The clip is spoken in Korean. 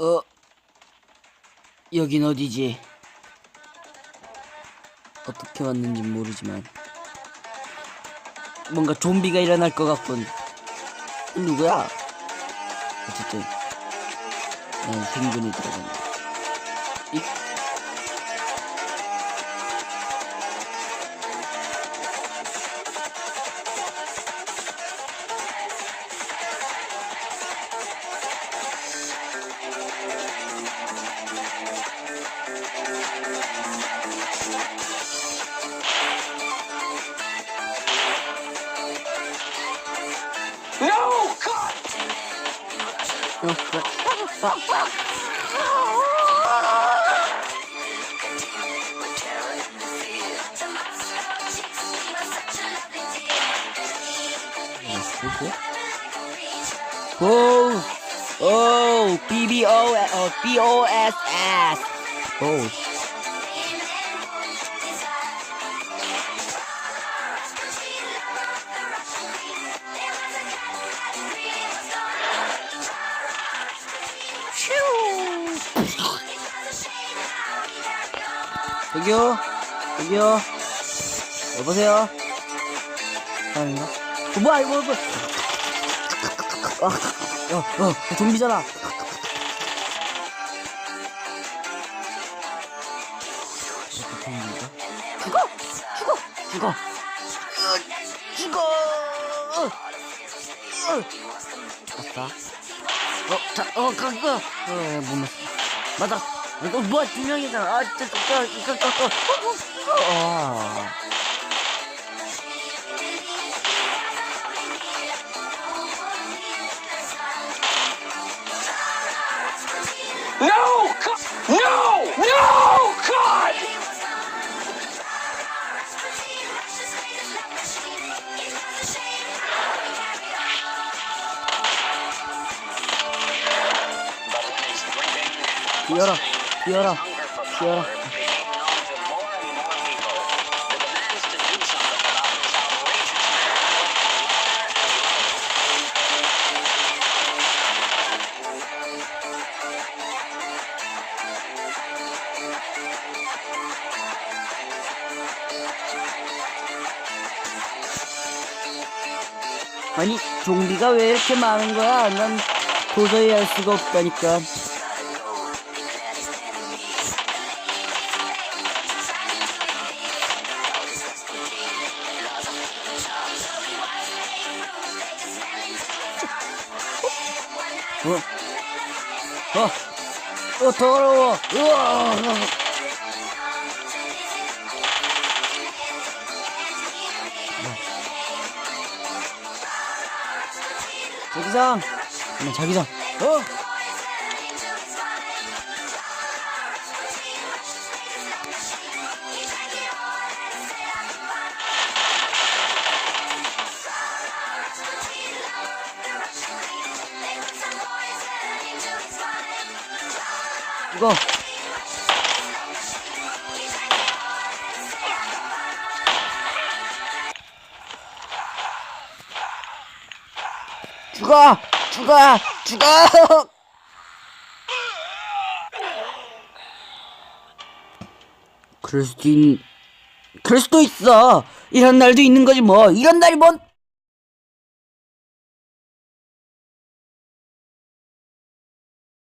어, 여긴 어디지? 어떻게 왔는지 모르지만 뭔가 좀비가 일어날 것 같군. 누구야? 어쨌든 난 생존이 들어간다. 이 Oh, oh, B B O, oh, B O S S. Oh. 여기요, 여기요. 여보세요. 아닌가? 어, 뭐야 이거 뭐? 아, 어, 어, 좀비잖아. 죽어, 죽어, 죽어, 으, 죽어. 으, 으. 죽었다. 어, 자, 어, 그거, 어, 못 맞. 맞아. 이거 뭐야 두 명이잖아. 아, 진짜, 이거, 이거, 이거, 이거. 아. No! God! No! 뛰어라, 뛰어라, 뛰어라. 아니, 좀비가 왜 이렇게 많은 거야? 난 도저히 알 수가 없다니까. 어, 어, 어, 더러워. 우와. 자기장. 어, 자기장. 어. 이거. 죽어! 죽어! 죽어! 그럴 수도 있... 그럴 수도 있어! 이런 날도 있는 거지 뭐! 이런 날이 뭔...